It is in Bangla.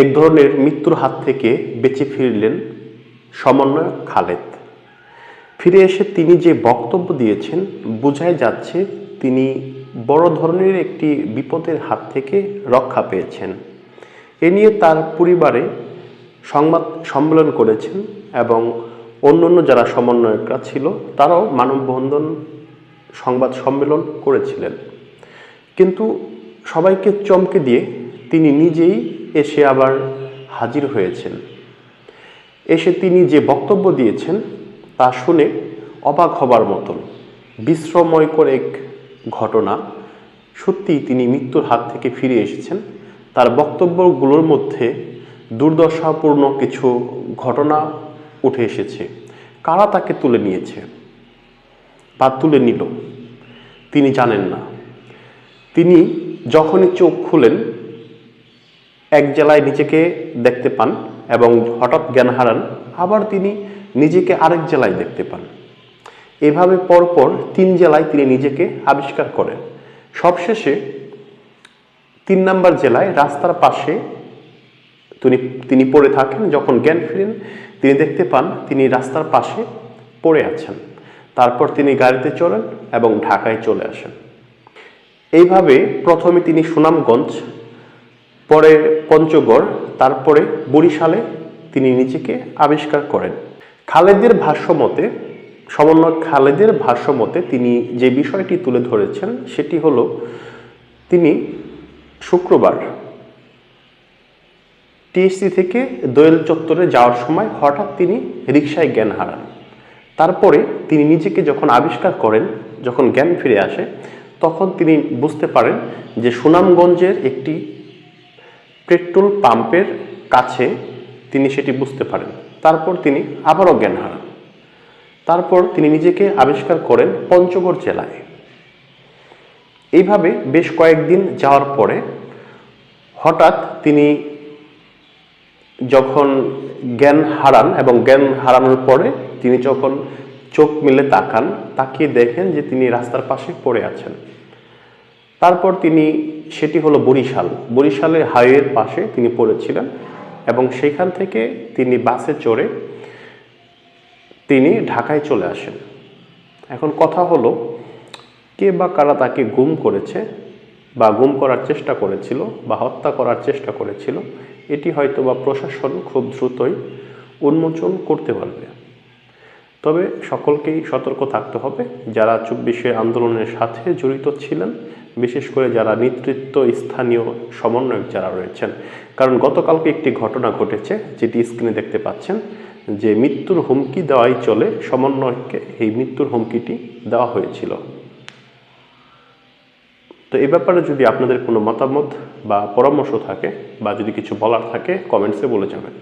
এক ধরনের মৃত্যুর হাত থেকে বেঁচে ফিরলেন সমন্বয়ক খালেদ। ফিরে এসে তিনি যে বক্তব্য দিয়েছেন, বোঝাই যাচ্ছে তিনি বড় ধরনের একটি বিপদের হাত থেকে রক্ষা পেয়েছেন। এ নিয়ে তার পরিবারে সংবাদ সম্মেলন করেছেন এবং অন্যান্য যারা সমন্বয়করা ছিল, তারাও মানববন্ধন সংবাদ সম্মেলন করেছিলেন। কিন্তু সবাইকে চমকে দিয়ে তিনি নিজেই এসে আবার হাজির হয়েছেন। এসে তিনি যে বক্তব্য দিয়েছেন, তা শুনে অবাক হবার মতন বিশ্রময়কর এক ঘটনা। সত্যিই তিনি মৃত্যুর হাত থেকে ফিরে এসেছেন। তার বক্তব্যগুলোর মধ্যে দুর্দশাপূর্ণ কিছু ঘটনা উঠে এসেছে। কারা তাকে তুলে নিয়েছে বা তুলে নিল, তিনি জানেন না। তিনি যখনই চোখ খুলেন এক জেলায় নিজেকে দেখতে পান এবং হঠাৎ জ্ঞান হারান, আবার তিনি নিজেকে আরেক জেলায় দেখতে পান। এভাবে পরপর তিন জেলায় তিনি নিজেকে আবিষ্কার করেন। সবশেষে তিন নম্বর জেলায় রাস্তার পাশে তিনি তিনি পড়ে থাকেন। যখন জ্ঞান ফিরেন, তিনি দেখতে পান তিনি রাস্তার পাশে পড়ে আছেন। তারপর তিনি গাড়িতে চড়েন এবং ঢাকায় চলে আসেন। এইভাবে প্রথমে তিনি সুনামগঞ্জ পরে পঞ্চগড়, তারপরে বরিশালে তিনি নিজেকে আবিষ্কার করেন। খালেদের ভাষ্যমতে সমন্বয় খালেদের ভাষ্যমতে তিনি যে বিষয়টি তুলে ধরেছেন, সেটি হলো তিনি শুক্রবার টিএসসি থেকে দোয়েল চত্বরে যাওয়ার সময় হঠাৎ তিনি রিকশায় জ্ঞান হারান। তারপরে তিনি নিজেকে যখন আবিষ্কার করেন, যখন জ্ঞান ফিরে আসে, তখন তিনি বুঝতে পারেন যে সুনামগঞ্জের একটি পেট্রোল পাম্পের কাছে তিনি সেটি বুঝতে পারেন। তারপর তিনি আবারও জ্ঞান হারান। তারপর তিনি নিজেকে আবিষ্কার করেন পঞ্চগড় জেলায়। এইভাবে বেশ কয়েকদিন যাওয়ার পরে হঠাৎ তিনি যখন জ্ঞান হারান এবং জ্ঞান হারানোর পরে তিনি যখন চোখ মিলে তাকান, তাকিয়ে দেখেন যে তিনি রাস্তার পাশে পড়ে আছেন। তারপর তিনি সেটি হলো বরিশাল। বরিশালের হাইওয়ের পাশে তিনি পড়েছিলেন এবং সেখান থেকে তিনি বাসে চড়ে তিনি ঢাকায় চলে আসেন। এখন কথা হলো, কে বা কারা তাকে গুম করেছে বা গুম করার চেষ্টা করেছিল বা হত্যা করার চেষ্টা করেছিল, এটি হয়তো বা প্রশাসন খুব দ্রুতই উন্মোচন করতে পারবে। তবে সকলকেই সতর্ক থাকতে হবে, যারা চব্বিশে আন্দোলনের সাথে জড়িত ছিলেন বিশেষ করে যারা নেতৃত্ব স্থানীয় সমন্বয়ক যারা রয়েছেন। কারণ গতকালকে একটি ঘটনা ঘটেছে, যেটি স্ক্রিনে দেখতে পাচ্ছেন, যে মৃত্যুর হুমকি দেওয়াই চলে সমন্বয়কে এই মৃত্যুর হুমকিটি দেওয়া হয়েছিল। তো এই ব্যাপারে যদি আপনাদের কোনো মতামত বা পরামর্শ থাকে বা যদি কিছু বলার থাকে কমেন্টসে বলে যাবেন